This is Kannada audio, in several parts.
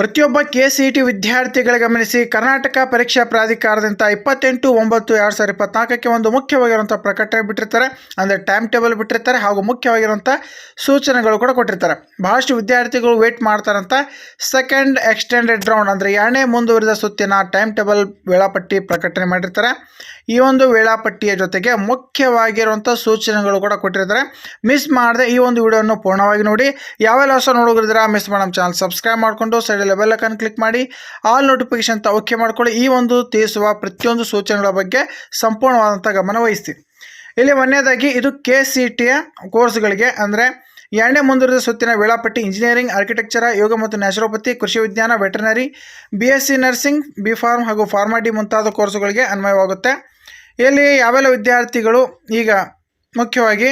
ಪ್ರತಿಯೊಬ್ಬ ಕೆ ಸಿ ಟಿ ವಿದ್ಯಾರ್ಥಿಗಳ ಗಮನಿಸಿ ಕರ್ನಾಟಕ ಪರೀಕ್ಷಾ ಪ್ರಾಧಿಕಾರದಿಂದ ಇಪ್ಪತ್ತೆಂಟು, ಒಂಬತ್ತು, ಎರಡು ಸಾವಿರದ ಇಪ್ಪತ್ನಾಲ್ಕಕ್ಕೆ ಒಂದು ಮುಖ್ಯವಾಗಿರುವಂಥ ಪ್ರಕಟಣೆ ಬಿಟ್ಟಿರ್ತಾರೆ. ಅಂದರೆ ಟೈಮ್ ಟೇಬಲ್ ಬಿಟ್ಟಿರ್ತಾರೆ ಹಾಗೂ ಮುಖ್ಯವಾಗಿರುವಂಥ ಸೂಚನೆಗಳು ಕೂಡ ಕೊಟ್ಟಿರ್ತಾರೆ. ಬಹಳಷ್ಟು ವಿದ್ಯಾರ್ಥಿಗಳು ವೇಟ್ ಮಾಡ್ತಾರಂತ. ಸೆಕೆಂಡ್ ಎಕ್ಸ್ಟೆಂಡೆಡ್ ರೌಂಡ್ ಅಂದರೆ ಎರಡನೇ ಮುಂದುವರಿದ ಸುತ್ತಿನ ಟೈಮ್ ಟೇಬಲ್ ವೇಳಾಪಟ್ಟಿ ಪ್ರಕಟಣೆ ಮಾಡಿರ್ತಾರೆ. ಈ ಒಂದು ವೇಳಾಪಟ್ಟಿಯ ಜೊತೆಗೆ ಮುಖ್ಯವಾಗಿರುವಂಥ ಸೂಚನೆಗಳು ಕೂಡ ಕೊಟ್ಟಿರ್ತಾರೆ. ಮಿಸ್ ಮಾಡದೆ ಈ ಒಂದು ವಿಡಿಯೋವನ್ನು ಪೂರ್ಣವಾಗಿ ನೋಡಿ. ಯಾವೆಲ್ಲ ಹೊಸ ನೋಡೋಗಿದ್ರೆ ಮಿಸ್ ಮಾಡಿ ನಮ್ಮ ಚಾನಲ್ ಸಬ್ಸ್ಕ್ರೈಬ್ ಮಾಡಿಕೊಂಡು ಸೈಡಲ್ಲಿ ಬೆಲ್ ಐಕಾನ್ ಕ್ಲಿಕ್ ಮಾಡಿ ಆಲ್ ನೋಟಿಫಿಕೇಶನ್ ಅಂತ ಓಕೆ ಮಾಡ್ಕೊಳ್ಳಿ. ಈ ಒಂದು ತಿಳಿಸುವ ಪ್ರತಿಯೊಂದು ಸೂಚನೆಗಳ ಬಗ್ಗೆ ಸಂಪೂರ್ಣವಾದಂಥ ಗಮನ ವಹಿಸಿ ಇಲ್ಲಿ ಒಂದನೇದಾಗಿ ಇದು ಕೆ ಸಿ ಟಿಯ ಕೋರ್ಸ್ಗಳಿಗೆ ಅಂದರೆ ಎರಡನೇ ಮುಂದುವರಿದ ಸುತ್ತಿನ ವೇಳಾಪಟ್ಟಿ ಇಂಜಿನಿಯರಿಂಗ್ ಆರ್ಕಿಟೆಕ್ಚರ ಯೋಗ ಮತ್ತು ನ್ಯಾಚುರೋಪತಿ ಕೃಷಿ ವಿಜ್ಞಾನ veterinary B S C nursing B pharm ಹಾಗೂ ಫಾರ್ಮಾ ಡಿ ಮುಂತಾದ ಕೋರ್ಸುಗಳಿಗೆ ಅನ್ವಯವಾಗುತ್ತೆ. ಇಲ್ಲಿ ಯಾವೆಲ್ಲ ವಿದ್ಯಾರ್ಥಿಗಳು ಈಗ ಮುಖ್ಯವಾಗಿ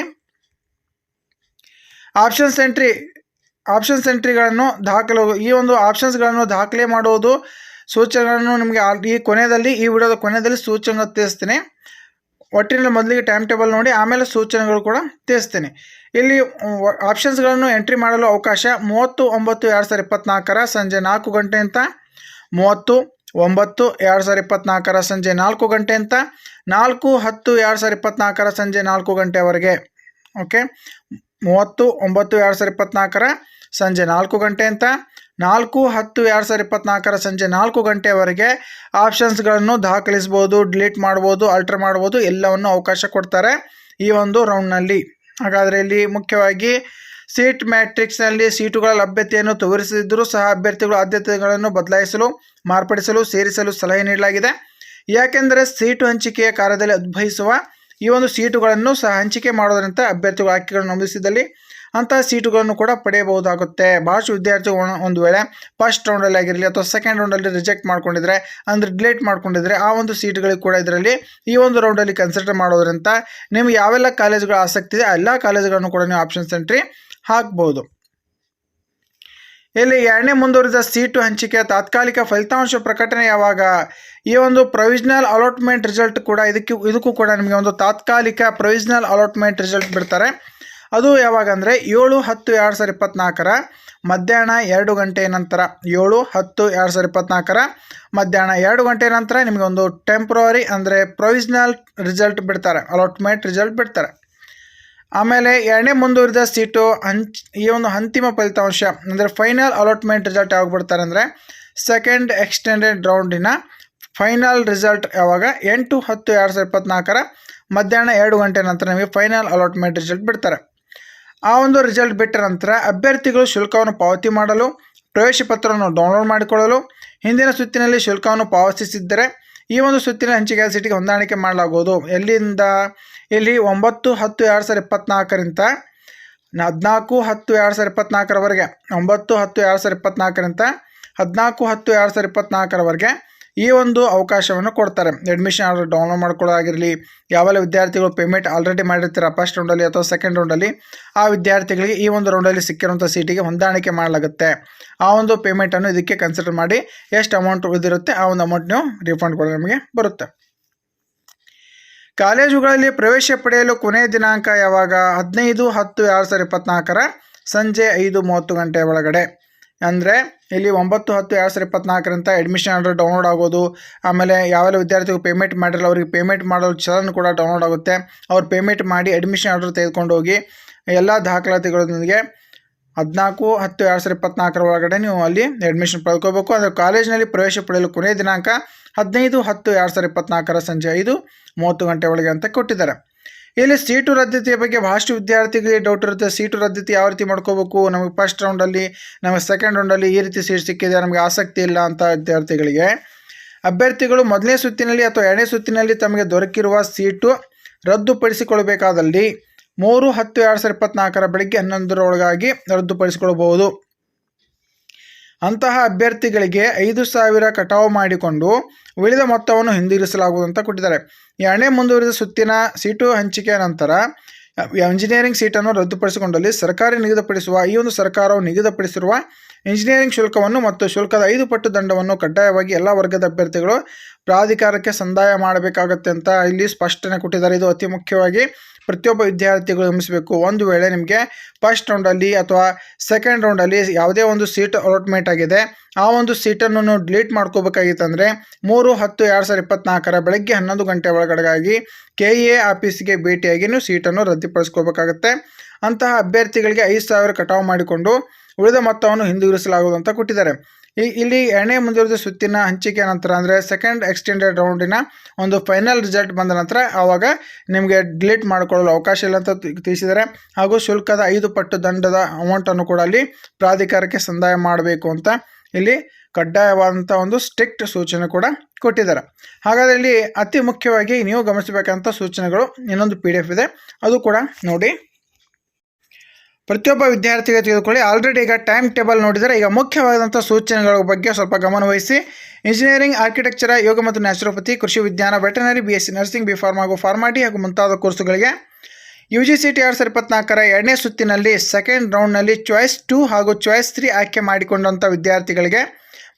ಆಪ್ಷನ್ಸ್ ಎಂಟ್ರಿ ಆಪ್ಷನ್ಸ್ ಎಂಟ್ರಿಗಳನ್ನು ದಾಖಲು ಈ ಒಂದು ಆಪ್ಷನ್ಸ್ಗಳನ್ನು ದಾಖಲೆ ಮಾಡುವುದು ಸೂಚನೆಗಳನ್ನು ನಿಮಗೆ ಈ ಕೊನೆಯಲ್ಲಿ ಈ ವಿಡಿಯೋದ ಕೊನೆಯಲ್ಲಿ ಸೂಚನೆ ತಿಳಿಸ್ತೇನೆ. ಒಟ್ಟಿನಲ್ಲಿ ಮೊದಲಿಗೆ ಟೈಮ್ ಟೇಬಲ್ ನೋಡಿ, ಆಮೇಲೆ ಸೂಚನೆಗಳು ಕೂಡ ತಿಳಿಸ್ತೇನೆ. ಇಲ್ಲಿ ಆಪ್ಷನ್ಸ್ಗಳನ್ನು ಎಂಟ್ರಿ ಮಾಡಲು ಅವಕಾಶ ಮೂವತ್ತು, ಒಂಬತ್ತು, ಎರಡು ಸಾವಿರದ ಇಪ್ಪತ್ತ್ನಾಲ್ಕರ ಸಂಜೆ ನಾಲ್ಕು ಗಂಟೆಯಿಂದ ಮೂವತ್ತು, ಒಂಬತ್ತು, ಎರಡು ಸಾವಿರದ ಇಪ್ಪತ್ತ್ನಾಲ್ಕರ ಸಂಜೆ ನಾಲ್ಕು ಗಂಟೆಯಿಂದ ನಾಲ್ಕು, ಹತ್ತು, ಎರಡು ಸಾವಿರದ ಇಪ್ಪತ್ತ್ನಾಲ್ಕರ ಸಂಜೆ ನಾಲ್ಕು ಗಂಟೆವರೆಗೆ. ಓಕೆ ಮೂವತ್ತು, ಒಂಬತ್ತು, ಎರಡು ಸಾವಿರದ ಇಪ್ಪತ್ತ್ನಾಲ್ಕರ ಸಂಜೆ ನಾಲ್ಕು ಗಂಟೆಯಿಂದ ನಾಲ್ಕು, ಹತ್ತು, ಎರಡು ಸಾವಿರದ ಇಪ್ಪತ್ನಾಲ್ಕರ ಸಂಜೆ ನಾಲ್ಕು ಗಂಟೆವರೆಗೆ ಆಪ್ಷನ್ಸ್ಗಳನ್ನು ದಾಖಲಿಸ್ಬೋದು, ಡಿಲೀಟ್ ಮಾಡ್ಬೋದು ಅಲ್ಟ್ರ್ ಮಾಡ್ಬೋದು, ಎಲ್ಲವನ್ನು ಅವಕಾಶ ಕೊಡ್ತಾರೆ ಈ ಒಂದು ರೌಂಡ್ನಲ್ಲಿ. ಹಾಗಾದರೆ ಇಲ್ಲಿ ಮುಖ್ಯವಾಗಿ ಸೀಟ್ ಮ್ಯಾಟ್ರಿಕ್ಸ್ನಲ್ಲಿ ಸೀಟುಗಳ ಲಭ್ಯತೆಯನ್ನು ತೋರಿಸದಿದ್ದರೂ ಸಹ ಅಭ್ಯರ್ಥಿಗಳು ಆದ್ಯತೆಗಳನ್ನು ಬದಲಾಯಿಸಲು, ಮಾರ್ಪಡಿಸಲು, ಸೇರಿಸಲು ಸಲಹೆ ನೀಡಲಾಗಿದೆ. ಯಾಕೆಂದರೆ ಸೀಟು ಹಂಚಿಕೆಯ ಕಾರ್ಯದಲ್ಲಿ ಉದ್ಭವಿಸುವ ಈ ಒಂದು ಸೀಟುಗಳನ್ನು ಸಹ ಹಂಚಿಕೆ ಮಾಡೋದರಿಂದ ಅಭ್ಯರ್ಥಿಗಳು ಆಯ್ಕೆಗಳನ್ನು ನಮೂದಿಸಿದಲ್ಲಿ ಅಂತಹ ಸೀಟುಗಳನ್ನು ಕೂಡ ಪಡೆಯಬಹುದಾಗುತ್ತೆ. ಭಾಳಷ್ಟು ವಿದ್ಯಾರ್ಥಿಗಳು ಒಂದು ವೇಳೆ ಫಸ್ಟ್ ರೌಂಡಲ್ಲಿ ಆಗಿರಲಿ ಅಥವಾ ಸೆಕೆಂಡ್ ರೌಂಡಲ್ಲಿ ರಿಜೆಕ್ಟ್ ಮಾಡ್ಕೊಂಡಿದ್ರೆ, ಅಂದರೆ ಡಿಲೇಟ್ ಮಾಡ್ಕೊಂಡಿದ್ರೆ ಆ ಒಂದು ಸೀಟ್ಗಳಿಗೆ ಕೂಡ ಇದರಲ್ಲಿ ಈ ಒಂದು ರೌಂಡಲ್ಲಿ ಕನ್ಸಿಡರ್ ಮಾಡೋದ್ರಿಂದ ನಿಮ್ಗೆ ಯಾವೆಲ್ಲ ಕಾಲೇಜುಗಳ ಆಸಕ್ತಿ ಇದೆ ಎಲ್ಲ ಕಾಲೇಜುಗಳನ್ನು ಕೂಡ ನೀವು ಆಪ್ಷನ್ಸ್ ಎಂಟ್ರಿ ಹಾಕ್ಬೋದು. ಇಲ್ಲಿ ಎರಡನೇ ಮುಂದುವರಿದ ಸೀಟು ಹಂಚಿಕೆ, ತಾತ್ಕಾಲಿಕ ಫಲಿತಾಂಶ ಪ್ರಕಟಣೆ ಯಾವಾಗ? ಈ ಒಂದು ಪ್ರೊವಿಷನಲ್ ಅಲಾಟ್ಮೆಂಟ್ ರಿಸಲ್ಟ್ ಕೂಡ ಇದಕ್ಕೆ, ಇದಕ್ಕೂ ಕೂಡ ನಿಮಗೆ ಒಂದು ತಾತ್ಕಾಲಿಕ ಪ್ರೊವಿಷನಲ್ ಅಲಾಟ್ಮೆಂಟ್ ರಿಸಲ್ಟ್ ಬಿಡ್ತಾರೆ. ಅದು ಯಾವಾಗ ಅಂದರೆ ಏಳು ಹತ್ತು ಎರಡು ಸಾವಿರದ ಇಪ್ಪತ್ತ್ನಾಲ್ಕರ ಮಧ್ಯಾಹ್ನ ಎರಡು ಗಂಟೆ ನಂತರ. ಏಳು ಹತ್ತು ಎರಡು ಸಾವಿರದ ಇಪ್ಪತ್ನಾಲ್ಕರ ಮಧ್ಯಾಹ್ನ ಎರಡು ಗಂಟೆ ನಂತರ ನಿಮಗೆ ಒಂದು ಟೆಂಪ್ರವರಿ ಅಂದರೆ ಪ್ರೊವಿಷನಲ್ ರಿಸಲ್ಟ್ ಬಿಡ್ತಾರೆ ಅಲಾಟ್ಮೆಂಟ್ ರಿಸಲ್ಟ್ ಬಿಡ್ತಾರೆ. ಆಮೇಲೆ ಎರಡನೇ ಮುಂದುವರಿದ ಸೀಟು ಹಂಚ್ ಈ ಒಂದು ಅಂತಿಮ ಫಲಿತಾಂಶ, ಅಂದರೆ ಫೈನಲ್ ಅಲಾಟ್ಮೆಂಟ್ ರಿಸಲ್ಟ್ ಯಾವಾಗ ಬಿಡ್ತಾರೆ ಅಂದರೆ ಸೆಕೆಂಡ್ ಎಕ್ಸ್ಟೆಂಡೆಡ್ ರೌಂಡಿನ ಫೈನಲ್ ರಿಸಲ್ಟ್ ಯಾವಾಗ ಎಂಟು, ಹತ್ತು, ಎರಡು ಸಾವಿರದ ಇಪ್ಪತ್ನಾಲ್ಕರ ಮಧ್ಯಾಹ್ನ ಎರಡು ಗಂಟೆ ನಂತರ ನಮಗೆ ಫೈನಲ್ ಅಲಾಟ್ಮೆಂಟ್ ರಿಸಲ್ಟ್ ಬಿಡ್ತಾರೆ. ಆ ಒಂದು ರಿಸಲ್ಟ್ ಬಿಟ್ಟ ನಂತರ ಅಭ್ಯರ್ಥಿಗಳು ಶುಲ್ಕವನ್ನು ಪಾವತಿ ಮಾಡಲು, ಪ್ರವೇಶ ಪತ್ರವನ್ನು ಡೌನ್ಲೋಡ್ ಮಾಡಿಕೊಳ್ಳಲು, ಹಿಂದಿನ ಸುತ್ತಿನಲ್ಲಿ ಶುಲ್ಕವನ್ನು ಪಾವತಿಸಿದ್ದರೆ ಈ ಒಂದು ಸುತ್ತಿನ ಹಂಚಿಕೆ ಸೀಟಿಗೆ ಹೊಂದಾಣಿಕೆ ಮಾಡಲಾಗುವುದು. ಎಲ್ಲಿಂದ? ಇಲ್ಲಿ ಒಂಬತ್ತು ಹತ್ತು ಎರಡು ಸಾವಿರದ ಇಪ್ಪತ್ನಾಲ್ಕರಿಂದ ಹದಿನಾಲ್ಕು ಹತ್ತು ಎರಡು ಸಾವಿರದ ಇಪ್ಪತ್ನಾಲ್ಕರವರೆಗೆ. ಒಂಬತ್ತು ಹತ್ತು ಎರಡು ಸಾವಿರದ ಇಪ್ಪತ್ನಾಲ್ಕರಿಂದ ಹದಿನಾಲ್ಕು ಹತ್ತು ಎರಡು ಸಾವಿರದ ಇಪ್ಪತ್ನಾಲ್ಕರವರೆಗೆ ಈ ಒಂದು ಅವಕಾಶವನ್ನು ಕೊಡ್ತಾರೆ. ಅಡ್ಮಿಷನ್ ಆರ್ಡರ್ ಡೌನ್ಲೋಡ್ ಮಾಡ್ಕೊಳ್ಳೋದಾಗಿರಲಿ ಯಾವೆಲ್ಲ ವಿದ್ಯಾರ್ಥಿಗಳು ಪೇಮೆಂಟ್ ಆಲ್ರೆಡಿ ಮಾಡಿರ್ತೀರ ಫಸ್ಟ್ ರೌಂಡಲ್ಲಿ ಅಥವಾ ಸೆಕೆಂಡ್ ರೌಂಡಲ್ಲಿ ಆ ವಿದ್ಯಾರ್ಥಿಗಳಿಗೆ ಈ ಒಂದು ರೌಂಡಲ್ಲಿ ಸಿಕ್ಕಿರುವಂಥ ಸೀಟಿಗೆ ಹೊಂದಾಣಿಕೆ ಮಾಡಲಾಗುತ್ತೆ. ಆ ಒಂದು ಪೇಮೆಂಟನ್ನು ಇದಕ್ಕೆ ಕನ್ಸಿಡರ್ ಮಾಡಿ ಎಷ್ಟು ಅಮೌಂಟ್ ಉಳಿದಿರುತ್ತೆ, ಆ ಒಂದು ಅಮೌಂಟ್ ನೀವು ರಿಫಂಡ್ ಕೂಡ ನಮಗೆ ಬರುತ್ತೆ. ಕಾಲೇಜುಗಳಲ್ಲಿ ಪ್ರವೇಶ ಪಡೆಯಲು ಕೊನೆಯ ದಿನಾಂಕ ಯಾವಾಗ? ಹದಿನೈದು ಹತ್ತು ಎರಡು ಸಾವಿರದ ಇಪ್ಪತ್ನಾಲ್ಕರ ಸಂಜೆ ಐದು ಮೂವತ್ತು ಗಂಟೆ ಒಳಗಡೆ. ಅಂದರೆ ಇಲ್ಲಿ ಒಂಬತ್ತು ಹತ್ತು ಎರಡು ಸಾವಿರದ ಇಪ್ಪತ್ನಾಲ್ಕರಿಂದ ಅಡ್ಮಿಷನ್ ಆರ್ಡರ್ ಡೌನ್ಲೋಡ್ ಆಗೋದು. ಆಮೇಲೆ ಯಾವೆಲ್ಲ ವಿದ್ಯಾರ್ಥಿಗಳು ಪೇಮೆಂಟ್ ಮಾಡಿರಲ್ಲ, ಅವರಿಗೆ ಪೇಮೆಂಟ್ ಮಾಡೋ ಚಲನ್ ಕೂಡ ಡೌನ್ಲೋಡ್ ಆಗುತ್ತೆ. ಅವ್ರು ಪೇಮೆಂಟ್ ಮಾಡಿ ಅಡ್ಮಿಷನ್ ಆರ್ಡರ್ ತೆಗೆದುಕೊಂಡು ಹೋಗಿ ಎಲ್ಲ ದಾಖಲಾತಿಗಳೊಂದಿಗೆ ಹದಿನಾಲ್ಕು ಹತ್ತು ಎರಡು ಸಾವಿರದ ಇಪ್ಪತ್ನಾಲ್ಕರ ಒಳಗಡೆ ನೀವು ಅಲ್ಲಿ ಅಡ್ಮಿಷನ್ ಪಡ್ಕೋಬೇಕು. ಅಂದರೆ ಕಾಲೇಜಿನಲ್ಲಿ ಪ್ರವೇಶ ಪಡೆಯಲು ಕೊನೆಯ ದಿನಾಂಕ ಹದಿನೈದು ಹತ್ತು ಎರಡು ಸಾವಿರದ ಇಪ್ಪತ್ನಾಲ್ಕರ ಸಂಜೆ ಐದು ಮೂವತ್ತು ಗಂಟೆ ಒಳಗೆ ಅಂತ ಕೊಟ್ಟಿದ್ದಾರೆ. ಇಲ್ಲಿ ಸೀಟು ರದ್ದತಿಯ ಬಗ್ಗೆ ಭಾಳಷ್ಟು ವಿದ್ಯಾರ್ಥಿಗಳಿಗೆ ಡೌಟ್ ಇರುತ್ತೆ. ಸೀಟು ರದ್ದತಿ ಯಾವ ರೀತಿ ಮಾಡ್ಕೋಬೇಕು? ನಮಗೆ ಫಸ್ಟ್ ರೌಂಡಲ್ಲಿ ನಮಗೆ ಸೆಕೆಂಡ್ ರೌಂಡಲ್ಲಿ ಈ ರೀತಿ ಸೀಟ್ ಸಿಕ್ಕಿದೆ, ನಮಗೆ ಆಸಕ್ತಿ ಇಲ್ಲ ಅಂತ ವಿದ್ಯಾರ್ಥಿಗಳಿಗೆ. ಅಭ್ಯರ್ಥಿಗಳು ಮೊದಲನೇ ಸುತ್ತಿನಲ್ಲಿ ಅಥವಾ ಎರಡನೇ ಸುತ್ತಿನಲ್ಲಿ ತಮಗೆ ದೊರಕಿರುವ ಸೀಟು ರದ್ದುಪಡಿಸಿಕೊಳ್ಳಬೇಕಾದಲ್ಲಿ ಮೂರು ಹತ್ತು ಎರಡು ಸಾವಿರದ ಇಪ್ಪತ್ತ್ನಾಲ್ಕರ ಬೆಳಗ್ಗೆ ಹನ್ನೊಂದರೊಳಗಾಗಿ ರದ್ದುಪಡಿಸಿಕೊಳ್ಳಬಹುದು ಅಂತಹ ಅಭ್ಯರ್ಥಿಗಳಿಗೆ ಐದು ಸಾವಿರ ಕಟಾವು ಮಾಡಿಕೊಂಡು ಉಳಿದ ಮೊತ್ತವನ್ನು ಹಿಂದಿರಿಸಲಾಗುವುದು ಅಂತ ಕೊಟ್ಟಿದ್ದಾರೆ ಎರಡನೇ ಮುಂದುವರಿದ ಸುತ್ತಿನ ಸೀಟು ಹಂಚಿಕೆಯ ನಂತರ ಎಂಜಿನಿಯರಿಂಗ್ ಸೀಟನ್ನು ರದ್ದುಪಡಿಸಿಕೊಂಡಲ್ಲಿ ಸರ್ಕಾರಿ ನಿಗದಿಪಡಿಸುವ ಈ ಒಂದು ಸರ್ಕಾರವು ನಿಗದಿಪಡಿಸಿರುವ ಇಂಜಿನಿಯರಿಂಗ್ ಶುಲ್ಕವನ್ನು ಮತ್ತು ಶುಲ್ಕದ ಐದು ಪಟ್ಟು ದಂಡವನ್ನು ಕಡ್ಡಾಯವಾಗಿ ಎಲ್ಲ ವರ್ಗದ ಅಭ್ಯರ್ಥಿಗಳು ಪ್ರಾಧಿಕಾರಕ್ಕೆ ಸಂದಾಯ ಮಾಡಬೇಕಾಗತ್ತೆ ಅಂತ ಇಲ್ಲಿ ಸ್ಪಷ್ಟನೆ ಕೊಟ್ಟಿದ್ದಾರೆ. ಇದು ಅತಿ ಮುಖ್ಯವಾಗಿ ಪ್ರತಿಯೊಬ್ಬ ವಿದ್ಯಾರ್ಥಿಗಳು ಗಮನಿಸಬೇಕು. ಒಂದು ವೇಳೆ ನಿಮಗೆ ಫಸ್ಟ್ ರೌಂಡಲ್ಲಿ ಅಥವಾ ಸೆಕೆಂಡ್ ರೌಂಡಲ್ಲಿ ಯಾವುದೇ ಒಂದು ಸೀಟ್ ಅಲಾಟ್ಮೆಂಟ್ ಆಗಿದೆ, ಆ ಒಂದು ಸೀಟನ್ನು ಡಿಲೀಟ್ ಮಾಡ್ಕೋಬೇಕಾಗಿತ್ತಂದರೆ ಮೂರು, ಹತ್ತು, ಎರಡು ಸಾವಿರದ ಇಪ್ಪತ್ತ್ನಾಲ್ಕರ ಬೆಳಗ್ಗೆ ಹನ್ನೊಂದು ಗಂಟೆ ಒಳಗಡೆಗಾಗಿ ಕೆ ಎ ಆಫೀಸ್ಗೆ ಭೇಟಿಯಾಗಿ ನೀವು ಸೀಟನ್ನು ರದ್ದುಪಡಿಸ್ಕೋಬೇಕಾಗತ್ತೆ. ಅಂತಹ ಅಭ್ಯರ್ಥಿಗಳಿಗೆ ಐದು ಸಾವಿರ ಕಟಾವು ಮಾಡಿಕೊಂಡು ಉಳಿದ ಮೊತ್ತವನ್ನು ಹಿಂದಿರುಗಿಸಲಾಗುವುದು ಅಂತ ಕೊಟ್ಟಿದ್ದಾರೆ. ಈ, ಇಲ್ಲಿ ಎರಡನೇ ಮುಂದುವರಿದ ಸುತ್ತಿನ ಹಂಚಿಕೆ ನಂತರ ಅಂದರೆ ಸೆಕೆಂಡ್ ಎಕ್ಸ್ಟೆಂಡೆಡ್ ರೌಂಡಿನ ಒಂದು ಫೈನಲ್ ರಿಸಲ್ಟ್ ಬಂದ ನಂತರ ಆವಾಗ ನಿಮಗೆ ಡಿಲೀಟ್ ಮಾಡಿಕೊಳ್ಳಲು ಅವಕಾಶ ಇಲ್ಲ ಅಂತ ತಿಳಿಸಿದ್ದಾರೆ. ಹಾಗೂ ಶುಲ್ಕದ ಐದು ಪಟ್ಟು ದಂಡದ ಅಮೌಂಟನ್ನು ಕೂಡ ಅಲ್ಲಿ ಪ್ರಾಧಿಕಾರಕ್ಕೆ ಸಂದಾಯ ಮಾಡಬೇಕು ಅಂತ ಇಲ್ಲಿ ಕಡ್ಡಾಯವಾದಂಥ ಒಂದು ಸ್ಟ್ರಿಕ್ಟ್ ಸೂಚನೆ ಕೂಡ ಕೊಟ್ಟಿದ್ದಾರೆ. ಹಾಗಾದರೆ ಇಲ್ಲಿ ಅತಿ ಮುಖ್ಯವಾಗಿ ನೀವು ಗಮನಿಸಬೇಕಂತ ಸೂಚನೆಗಳು ಇನ್ನೊಂದು ಪಿ ಇದೆ. ಅದು ಕೂಡ ನೋಡಿ. ಪ್ರತಿಯೊಬ್ಬ ವಿದ್ಯಾರ್ಥಿಗೆ ತೆಗೆದುಕೊಳ್ಳಿ ಆಲ್ರೆಡಿ ಈಗ ಟೈಮ್ ಟೇಬಲ್ ನೋಡಿದರೆ ಈಗ ಮುಖ್ಯವಾದಂಥ ಸೂಚನೆಗಳ ಬಗ್ಗೆ ಸ್ವಲ್ಪ ಗಮನವಹಿಸಿ ಇಂಜಿನಿಯರಿಂಗ್ ಆರ್ಕಿಟೆಕ್ಚರ್ ಯೋಗ ಮತ್ತು ನ್ಯಾಚುರೋಪತಿ ಕೃಷಿ ವಿಜ್ಞಾನ veterinary B S C nursing B pharm ಹಾಗೂ ಫಾರ್ಮಾಟಿ ಹಾಗೂ ಮುಂತಾದ ಕೋರ್ಸುಗಳಿಗೆ U G C T R ಇಪ್ಪತ್ನಾಲ್ಕರ ಎರಡನೇ ಸುತ್ತಿನಲ್ಲಿ ಸೆಕೆಂಡ್ ರೌಂಡ್ನಲ್ಲಿ ಚಾಯ್ಸ್ ಟು ಹಾಗೂ ಚಾಯ್ಸ್ ತ್ರೀ ಆಯ್ಕೆ ಮಾಡಿಕೊಂಡಂಥ ವಿದ್ಯಾರ್ಥಿಗಳಿಗೆ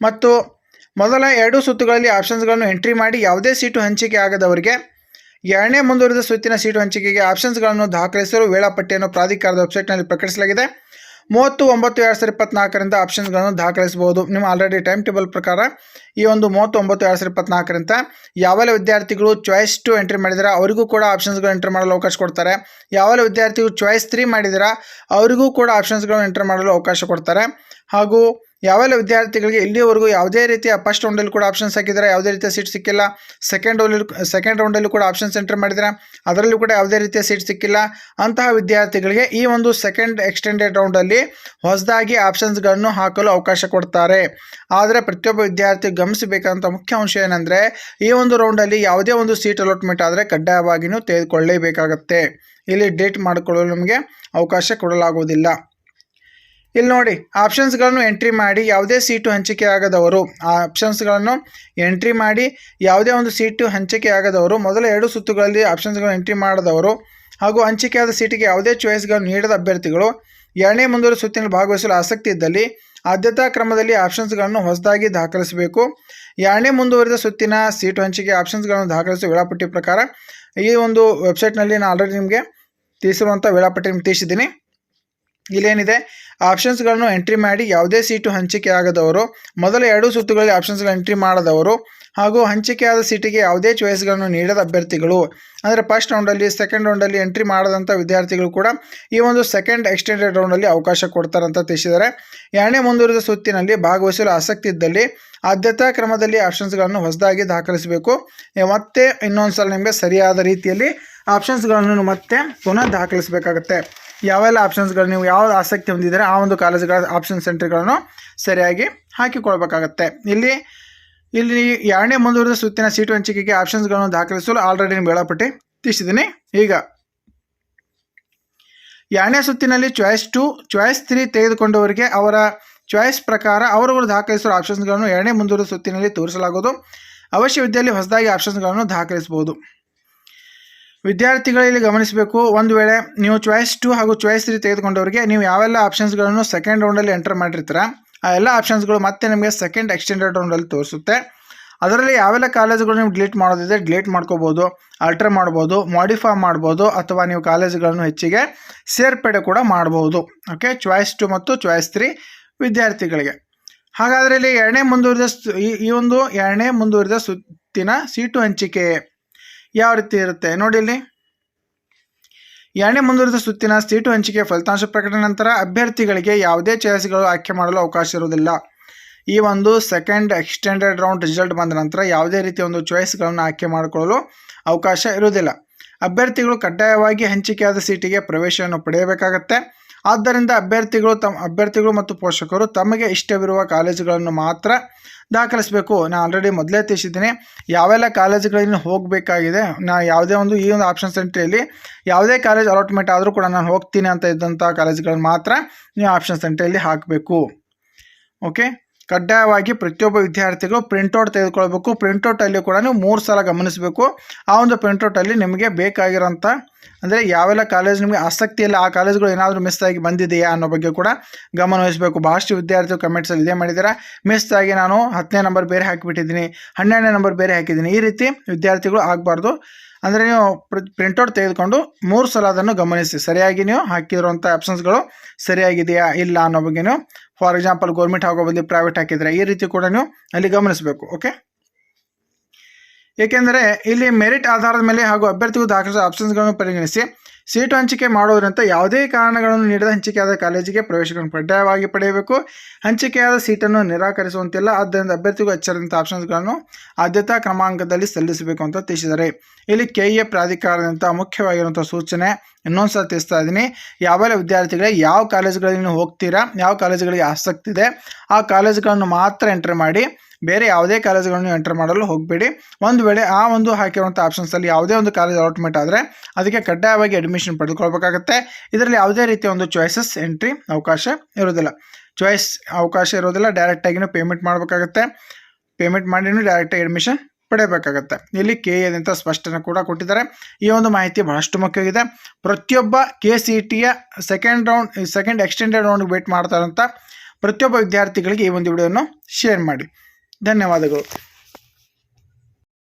ಮತ್ತು ಮೊದಲ ಎರಡು ಸುತ್ತುಗಳಲ್ಲಿ ಆಪ್ಷನ್ಸ್ಗಳನ್ನು ಎಂಟ್ರಿ ಮಾಡಿ ಯಾವುದೇ ಸೀಟು ಹಂಚಿಕೆ ಆಗದವರಿಗೆ ಎರಡನೇ ಮುಂದುವರಿದ ಸುತ್ತಿನ ಸೀಟು ಹಂಚಿಕೆಗೆ ಆಪ್ಷನ್ಸ್ಗಳನ್ನು ದಾಖಲಿಸಲು ವೇಳಾಪಟ್ಟಿಯನ್ನು ಪ್ರಾಧಿಕಾರದ ವೆಬ್ಸೈಟ್ನಲ್ಲಿ ಪ್ರಕಟಿಸಲಾಗಿದೆ. ಮೂವತ್ತು, ಒಂಬತ್ತು, ಎರಡು ಸಾವಿರದ ಇಪ್ಪತ್ನಾಲ್ಕರಿಂದ ಆಪ್ಷನ್ಸ್ಗಳನ್ನು ದಾಖಲಿಸಬಹುದು. ನಿಮ್ಮ ಆಲ್ರೆಡಿ ಟೈಮ್ ಟೇಬಲ್ ಪ್ರಕಾರ ಈ ಒಂದು ಮೂವತ್ತು, ಒಂಬತ್ತು, ಎರಡು ಸಾವಿರದ ಇಪ್ಪತ್ನಾಲ್ಕರಿಂದ ಯಾವೆಲ್ಲ ವಿದ್ಯಾರ್ಥಿಗಳು ಚಾಯ್ಸ್ ಟು ಎಂಟ್ರಿ ಮಾಡಿದರೆ, ಅವರಿಗೂ ಕೂಡ ಆಪ್ಷನ್ಸ್ಗಳು ಎಂಟ್ರಿ ಮಾಡಲು ಅವಕಾಶ ಕೊಡ್ತಾರೆ. ಯಾವೆಲ್ಲ ವಿದ್ಯಾರ್ಥಿಗಳು ಚಾಯ್ಸ್ ತ್ರೀ ಮಾಡಿದರೆ, ಅವರಿಗೂ ಕೂಡ ಆಪ್ಷನ್ಸ್ಗಳನ್ನು ಎಂಟ್ರಿ ಮಾಡಲು ಅವಕಾಶ ಕೊಡ್ತಾರೆ. ಹಾಗೂ ಯಾವೆಲ್ಲ ವಿದ್ಯಾರ್ಥಿಗಳಿಗೆ ಇಲ್ಲಿಯವರೆಗೂ ಯಾವುದೇ ರೀತಿಯ ಫಸ್ಟ್ ರೌಂಡಲ್ಲಿ ಕೂಡ ಆಪ್ಷನ್ಸ್ ಹಾಕಿದ್ದಾರೆ, ಯಾವುದೇ ರೀತಿಯ ಸೀಟ್ ಸಿಕ್ಕಿಲ್ಲ ಸೆಕೆಂಡ್ ರೌಂಡಲ್ಲಿ ಸೆಕೆಂಡ್ ರೌಂಡಲ್ಲೂ ಕೂಡ ಆಪ್ಷನ್ಸ್ ಎಂಟರ್ ಮಾಡಿದ್ದಾರೆ, ಅದರಲ್ಲೂ ಕೂಡ ಯಾವುದೇ ರೀತಿಯ ಸೀಟ್ ಸಿಕ್ಕಿಲ್ಲ. ಅಂತಹ ವಿದ್ಯಾರ್ಥಿಗಳಿಗೆ ಈ ಒಂದು ಸೆಕೆಂಡ್ ಎಕ್ಸ್ಟೆಂಡೆಡ್ ರೌಂಡಲ್ಲಿ ಹೊಸದಾಗಿ ಆಪ್ಷನ್ಸ್ಗಳನ್ನು ಹಾಕಲು ಅವಕಾಶ ಕೊಡ್ತಾರೆ. ಆದರೆ ಪ್ರತಿಯೊಬ್ಬ ವಿದ್ಯಾರ್ಥಿ ಗಮನಿಸಬೇಕಂತ ಮುಖ್ಯ ಅಂಶ ಏನಂದರೆ, ಈ ಒಂದು ರೌಂಡಲ್ಲಿ ಯಾವುದೇ ಒಂದು ಸೀಟ್ ಅಲಾಟ್ಮೆಂಟ್ ಆದರೆ ಕಡ್ಡಾಯವಾಗಿಯೂ ತೆಗೆದುಕೊಳ್ಳಲೇಬೇಕಾಗುತ್ತೆ ಇಲ್ಲಿ ಡೇಟ್ ಮಾಡಿಕೊಳ್ಳಲು ನಮಗೆ ಅವಕಾಶ ಕೊಡಲಾಗುವುದಿಲ್ಲ. ಇಲ್ಲಿ ನೋಡಿ ಆಪ್ಷನ್ಸ್ಗಳನ್ನು ಎಂಟ್ರಿ ಮಾಡಿ ಯಾವುದೇ ಸೀಟು ಹಂಚಿಕೆ ಆಗದವರು. ಆ ಆಪ್ಷನ್ಸ್ಗಳನ್ನು ಎಂಟ್ರಿ ಮಾಡಿ ಯಾವುದೇ ಒಂದು ಸೀಟು ಹಂಚಿಕೆ ಆಗದವರು. ಮೊದಲ ಎರಡು ಸುತ್ತುಗಳಲ್ಲಿ ಆಪ್ಷನ್ಸ್ಗಳನ್ನು ಎಂಟ್ರಿ ಮಾಡದವರು. ಹಾಗೂ ಹಂಚಿಕೆಯಾದ ಸೀಟಿಗೆ ಯಾವುದೇ ಚಾಯ್ಸ್ಗಳನ್ನು ನೀಡದ ಅಭ್ಯರ್ಥಿಗಳು. ಎರಡನೇ ಮುಂದುವರಿದ ಸುತ್ತಿನಲ್ಲಿ ಭಾಗವಹಿಸಲು ಆಸಕ್ತಿ ಇದ್ದಲ್ಲಿ ಆದ್ಯತಾ ಕ್ರಮದಲ್ಲಿ ಆಪ್ಷನ್ಸ್ಗಳನ್ನು ಹೊಸದಾಗಿ ದಾಖಲಿಸಬೇಕು. ಎರಡನೇ ಮುಂದುವರಿದ ಸುತ್ತಿನ ಸೀಟು ಹಂಚಿಕೆ ಆಪ್ಷನ್ಸ್ಗಳನ್ನು ದಾಖಲಿಸುವ ವೇಳಾಪಟ್ಟಿ ಪ್ರಕಾರ ಈ ಒಂದು ವೆಬ್ಸೈಟ್ನಲ್ಲಿ ನಾನು ಆಲ್ರೆಡಿ ನಿಮಗೆ ತಿಳಿಸಿರುವಂಥ ವೇಳಾಪಟ್ಟಿ ನಿಮ್ಗೆ ತಿಳಿಸಿದ್ದೀನಿ. ಇಲ್ಲೇನಿದೆ? ಆಪ್ಷನ್ಸ್ಗಳನ್ನು ಎಂಟ್ರಿ ಮಾಡಿ ಯಾವುದೇ ಸೀಟು ಹಂಚಿಕೆ ಆಗದವರು, ಮೊದಲ ಎರಡು ಸುತ್ತುಗಳಲ್ಲಿ ಆಪ್ಷನ್ಸ್ಗಳು ಎಂಟ್ರಿ ಮಾಡದವರು ಹಾಗೂ ಹಂಚಿಕೆಯಾದ ಸೀಟಿಗೆ ಯಾವುದೇ ಚಾಯ್ಸ್ಗಳನ್ನು ನೀಡದ ಅಭ್ಯರ್ಥಿಗಳು. ಅಂದರೆ ಫಸ್ಟ್ ರೌಂಡಲ್ಲಿ, ಸೆಕೆಂಡ್ ರೌಂಡಲ್ಲಿ ಎಂಟ್ರಿ ಮಾಡದಂಥ ವಿದ್ಯಾರ್ಥಿಗಳು ಕೂಡ ಈ ಒಂದು ಸೆಕೆಂಡ್ ಎಕ್ಸ್ಟೆಂಡೆಡ್ ರೌಂಡಲ್ಲಿ ಅವಕಾಶ ಕೊಡ್ತಾರಂತ ತಿಳಿಸಿದ್ದಾರೆ. ಎರಡನೇ ಮುಂದುವರಿದ ಸುತ್ತಿನಲ್ಲಿ ಭಾಗವಹಿಸಲು ಆಸಕ್ತಿ ಇದ್ದಲ್ಲಿ ಆದ್ಯತಾ ಕ್ರಮದಲ್ಲಿ ಆಪ್ಷನ್ಸ್ಗಳನ್ನು ಹೊಸದಾಗಿ ದಾಖಲಿಸಬೇಕು. ಮತ್ತೆ ಇನ್ನೊಂದು ಸಲ ನಿಮಗೆ ಸರಿಯಾದ ರೀತಿಯಲ್ಲಿ ಆಪ್ಷನ್ಸ್ಗಳನ್ನು ಮತ್ತೆ ಪುನಃ ದಾಖಲಿಸಬೇಕಾಗತ್ತೆ. ಯಾವೆಲ್ಲ ಆಪ್ಷನ್ಸ್ಗಳು ನೀವು ಯಾವ ಆಸಕ್ತಿ ಹೊಂದಿದ್ದರೆ ಆ ಒಂದು ಕಾಲೇಜುಗಳ ಆಪ್ಷನ್ ಸೆಂಟರ್ಗಳನ್ನು ಸರಿಯಾಗಿ ಹಾಕಿಕೊಳ್ಬೇಕಾಗತ್ತೆ. ಇಲ್ಲಿ ಇಲ್ಲಿ ಎರಡನೇ ಮುಂದುವರೆದ ಸುತ್ತಿನ ಸೀಟು ಹಂಚಿಕೆಗೆ ಆಪ್ಷನ್ಸ್ಗಳನ್ನು ದಾಖಲಿಸಲು ಆಲ್ರೆಡಿ ನಿಮ್ಗೆ ವೇಳಾಪಟ್ಟಿ ತಿಳಿಸಿದ್ದೀನಿ ಈಗ, ಎರಡನೇ ಸುತ್ತಿನಲ್ಲಿ ಚಾಯ್ಸ್ ಟು ಚಾಯ್ಸ್ ತ್ರೀ ತೆಗೆದುಕೊಂಡವರಿಗೆ ಅವರ ಚಾಯ್ಸ್ ಪ್ರಕಾರ ಅವರವರು ದಾಖಲಿಸುವ ಆಪ್ಷನ್ಸ್ಗಳನ್ನು ಎರಡನೇ ಮುಂದುವರೆದ ಸುತ್ತಿನಲ್ಲಿ ತೋರಿಸಲಾಗುವುದು. ಅವಶ್ಯವಿದ್ದಲ್ಲಿ ಹೊಸದಾಗಿ ಆಪ್ಷನ್ಸ್ಗಳನ್ನು ದಾಖಲಿಸಬಹುದು. ವಿದ್ಯಾರ್ಥಿಗಳಲ್ಲಿ ಗಮನಿಸಬೇಕು. ಒಂದು ವೇಳೆ ನೀವು ಚಾಯ್ಸ್ ಟು ಹಾಗೂ ಚಾಯ್ಸ್ ತ್ರೀ ತೆಗೆದುಕೊಂಡವರಿಗೆ ನೀವು ಯಾವೆಲ್ಲ ಆಪ್ಷನ್ಸ್ಗಳನ್ನು ಸೆಕೆಂಡ್ ರೌಂಡಲ್ಲಿ ಎಂಟರ್ ಮಾಡಿರ್ತೀರ, ಆ ಎಲ್ಲ ಆಪ್ಷನ್ಸ್ಗಳು ಮತ್ತೆ ನಿಮಗೆ ಸೆಕೆಂಡ್ ಎಕ್ಸ್ಟೆಂಡೆಡ್ ರೌಂಡಲ್ಲಿ ತೋರಿಸುತ್ತೆ. ಅದರಲ್ಲಿ ಯಾವೆಲ್ಲ ಕಾಲೇಜುಗಳು ನೀವು ಡಿಲೀಟ್ ಮಾಡೋದಿದೆ ಡಿಲೀಟ್ ಮಾಡ್ಕೋಬೋದು ಆಲ್ಟರ್ ಮಾಡ್ಬೋದು ಮಾಡಿಫೈ ಮಾಡ್ಬೋದು, ಅಥವಾ ನೀವು ಕಾಲೇಜುಗಳನ್ನು ಹೆಚ್ಚಿಗೆ ಸೇರ್ಪಡೆ ಕೂಡ ಮಾಡ್ಬೋದು. ಓಕೆ ಚಾಯ್ಸ್ ಟು ಮತ್ತು ಚಾಯ್ಸ್ ತ್ರೀ ವಿದ್ಯಾರ್ಥಿಗಳಿಗೆ. ಹಾಗಾದರೆ ಇಲ್ಲಿ ಎರಡನೇ ಮುಂದುವರಿದ ಈ ಒಂದು ಎರಡನೇ ಮುಂದುವರಿದ ಸುತ್ತಿನ ಸೀಟು ಹಂಚಿಕೆ ಯಾವ ರೀತಿ ಇರುತ್ತೆ? ನೋಡಿ ಇಲ್ಲಿ. ಎರಡನೇ ಮುಂದುವರಿದ ಸುತ್ತಿನ ಸೀಟು ಹಂಚಿಕೆ ಫಲಿತಾಂಶ ಪ್ರಕಟಣೆ ನಂತರ ಅಭ್ಯರ್ಥಿಗಳಿಗೆ ಯಾವುದೇ ಚಾಯ್ಸ್ಗಳು ಆಯ್ಕೆ ಮಾಡಲು ಅವಕಾಶ ಇರುವುದಿಲ್ಲ. ಈ ಒಂದು ಸೆಕೆಂಡ್ ಎಕ್ಸ್ಟೆಂಡೆಡ್ ರೌಂಡ್ ರಿಸಲ್ಟ್ ಬಂದ ನಂತರ ಯಾವುದೇ ರೀತಿಯ ಒಂದು ಚಾಯ್ಸ್ಗಳನ್ನು ಆಯ್ಕೆ ಮಾಡಿಕೊಳ್ಳಲು ಅವಕಾಶ ಇರುವುದಿಲ್ಲ. ಅಭ್ಯರ್ಥಿಗಳು ಕಡ್ಡಾಯವಾಗಿ ಹಂಚಿಕೆಯಾದ ಸೀಟಿಗೆ ಪ್ರವೇಶವನ್ನು ಪಡೆಯಬೇಕಾಗತ್ತೆ. ಆದ್ದರಿಂದ ಅಭ್ಯರ್ಥಿಗಳು ತಮ್ಮ ಅಭ್ಯರ್ಥಿಗಳು ಮತ್ತು ಪೋಷಕರು ತಮಗೆ ಇಷ್ಟವಿರುವ ಕಾಲೇಜುಗಳನ್ನು ಮಾತ್ರ ದಾಖಲಿಸಬೇಕು. ನಾನು ಆಲ್ರೆಡಿ ಮೊದಲೇ ತಿಳಿಸಿದ್ದೀನಿ, ಯಾವೆಲ್ಲ ಕಾಲೇಜುಗಳಲ್ಲಿ ಹೋಗಬೇಕಾಗಿದೆ, ನಾ ಯಾವುದೇ ಒಂದು ಈ ಒಂದು ಆಪ್ಷನ್ ಸೆಂಟ್ರಿಯಲ್ಲಿ ಯಾವುದೇ ಕಾಲೇಜ್ ಅಲಾಟ್ಮೆಂಟ್ ಆದರೂ ಕೂಡ ನಾನು ಹೋಗ್ತೀನಿ ಅಂತ ಇದ್ದಂಥ ಕಾಲೇಜುಗಳನ್ನು ಮಾತ್ರ ನೀವು ಆಪ್ಷನ್ ಸೆಂಟ್ರಿಯಲ್ಲಿ ಹಾಕಬೇಕು. ಓಕೆ ಕಡ್ಡಾಯವಾಗಿ ಪ್ರತಿಯೊಬ್ಬ ವಿದ್ಯಾರ್ಥಿಗಳು ಪ್ರಿಂಟೌಟ್ ತೆಗೆದುಕೊಳ್ಬೇಕು. ಪ್ರಿಂಟೌಟಲ್ಲಿ ಕೂಡ ನೀವು ಮೂರು ಸಲ ಗಮನಿಸಬೇಕು. ಆ ಒಂದು ಪ್ರಿಂಟೌಟಲ್ಲಿ ನಿಮಗೆ ಬೇಕಾಗಿರೋಂಥ ಅಂದರೆ ಯಾವೆಲ್ಲ ಕಾಲೇಜ್ ನಿಮಗೆ ಆಸಕ್ತಿ ಇಲ್ಲ, ಆ ಕಾಲೇಜ್ಗಳು ಏನಾದರೂ ಮಿಸ್ ಆಗಿ ಬಂದಿದೆಯಾ ಅನ್ನೋ ಬಗ್ಗೆ ಕೂಡ ಗಮನವಹಿಸಬೇಕು ಬಹಳಷ್ಟು ವಿದ್ಯಾರ್ಥಿಗಳು ಕಮೆಂಟ್ಸಲ್ಲಿ ಇದೇ ಮಾಡಿದ್ದಾರೆ ಮಿಸ್ ಆಗಿ ನಾನು ಹತ್ತನೇ ನಂಬರ್ ಬೇರೆ ಹಾಕಿಬಿಟ್ಟಿದ್ದೀನಿ, ಹನ್ನೆರಡನೇ ನಂಬರ್ ಬೇರೆ ಹಾಕಿದ್ದೀನಿ. ಈ ರೀತಿ ವಿದ್ಯಾರ್ಥಿಗಳು ಆಗಬಾರ್ದು. ಅಂದರೆ ನೀವು ಪ್ರಿಂಟೌಟ್ ತೆಗೆದುಕೊಂಡು ಮೂರು ಸಲ ಅದನ್ನು ಗಮನಿಸಿ. ಸರಿಯಾಗಿ ನೀವು ಹಾಕಿರುವಂಥ ಆಪ್ಷನ್ಸ್ಗಳು ಸರಿಯಾಗಿದೆಯಾ ಇಲ್ಲ ಅನ್ನೋ ಬಗ್ಗೆ ನೀವು ಫಾರ್ ಎಕ್ಸಾಂಪಲ್ ಗೌರ್ಮೆಂಟ್ ಹಾಕೋ ಬದಲು ಪ್ರೈವೇಟ್ ಹಾಕಿದರೆ ಈ ರೀತಿ ಕೂಡ ನೀವು ಅಲ್ಲಿ ಗಮನಿಸಬೇಕು ಓಕೆ ಏಕೆಂದರೆ ಇಲ್ಲಿ ಮೆರಿಟ್ ಆಧಾರದ ಮೇಲೆ ಹಾಗೂ ಅಭ್ಯರ್ಥಿಗೂ ದಾಖಲಿಸಿದ ಆಪ್ಷನ್ಸ್ಗಳನ್ನು ಪರಿಗಣಿಸಿ ಸೀಟು ಹಂಚಿಕೆ ಮಾಡೋದ್ರಂತ ಯಾವುದೇ ಕಾರಣಗಳನ್ನು ನೀಡಿದ ಹಂಚಿಕೆಯಾದ ಕಾಲೇಜಿಗೆ ಪ್ರವೇಶಗಳನ್ನು ಕಡ್ಡಾಯವಾಗಿ ಪಡೆಯಬೇಕು. ಹಂಚಿಕೆಯಾದ ಸೀಟನ್ನು ನಿರಾಕರಿಸುವಂತಿಲ್ಲ. ಆದ್ದರಿಂದ ಅಭ್ಯರ್ಥಿಗಳು ಎಚ್ಚರಿದಂಥ ಆಪ್ಷನ್ಸ್ಗಳನ್ನು ಆದ್ಯತಾ ಕ್ರಮಾಂಕದಲ್ಲಿ ಸಲ್ಲಿಸಬೇಕು ಅಂತ ತಿಳಿಸಿದ್ದಾರೆ. ಇಲ್ಲಿ ಕೆ ಎ ಪ್ರಾಧಿಕಾರದಂಥ ಮುಖ್ಯವಾಗಿರುವಂಥ ಸೂಚನೆ ಇನ್ನೊಂದು ಸಲ ತಿಳಿಸ್ತಾ ಇದ್ದೀನಿ. ಯಾವೆಲ್ಲ ವಿದ್ಯಾರ್ಥಿಗಳಿಗೆ ಯಾವ ಕಾಲೇಜುಗಳಿಗೆ ಹೋಗ್ತೀರಾ, ಯಾವ ಕಾಲೇಜುಗಳಿಗೆ ಆಸಕ್ತಿ ಇದೆ, ಆ ಕಾಲೇಜುಗಳನ್ನು ಮಾತ್ರ ಎಂಟ್ರಿ ಮಾಡಿ ಬೇರೆ ಯಾವುದೇ ಕಾಲೇಜುಗಳನ್ನು ಎಂಟರ್ ಮಾಡಲು ಹೋಗಬೇಡಿ. ಒಂದು ವೇಳೆ ಆ ಒಂದು ಹಾಕಿರುವಂಥ ಆಪ್ಷನ್ಸಲ್ಲಿ ಯಾವುದೇ ಒಂದು ಕಾಲೇಜ್ ಅಲಾಟ್ಮೆಂಟ್ ಆದರೆ ಅದಕ್ಕೆ ಕಡ್ಡಾಯವಾಗಿ ಅಡ್ಮಿಷನ್ ಪಡೆದುಕೊಳ್ಬೇಕಾಗತ್ತೆ. ಇದರಲ್ಲಿ ಯಾವುದೇ ರೀತಿಯ ಒಂದು ಚಾಯ್ಸಸ್ ಎಂಟ್ರಿ ಅವಕಾಶ ಇರೋದಿಲ್ಲ ಚಾಯ್ಸ್ ಅವಕಾಶ ಇರೋದಿಲ್ಲ ಡೈರೆಕ್ಟಾಗಿನೂ ಪೇಮೆಂಟ್ ಮಾಡಬೇಕಾಗತ್ತೆ. ಪೇಮೆಂಟ್ ಮಾಡಿನೂ ಡೈರೆಕ್ಟಾಗಿ ಅಡ್ಮಿಷನ್ ಪಡೆಯಬೇಕಾಗತ್ತೆ. ಇಲ್ಲಿ ಕೆ ಅಂತ ಸ್ಪಷ್ಟನೆ ಕೂಡ ಕೊಟ್ಟಿದ್ದಾರೆ. ಈ ಒಂದು ಮಾಹಿತಿ ಬಹಳಷ್ಟು ಮುಖ್ಯವಾಗಿದೆ. ಪ್ರತಿಯೊಬ್ಬ ಕೆ ಸಿ ಟಿಯ ಸೆಕೆಂಡ್ ರೌಂಡ್ ಸೆಕೆಂಡ್ ಎಕ್ಸ್ಟೆಂಡೆಡ್ ರೌಂಡ್ಗೆ ವೇಟ್ ಮಾಡ್ತಾರಂಥ ಪ್ರತಿಯೊಬ್ಬ ವಿದ್ಯಾರ್ಥಿಗಳಿಗೆ ಈ ಒಂದು ವಿಡಿಯೋವನ್ನು ಶೇರ್ ಮಾಡಿ. ಧನ್ಯವಾದಗಳು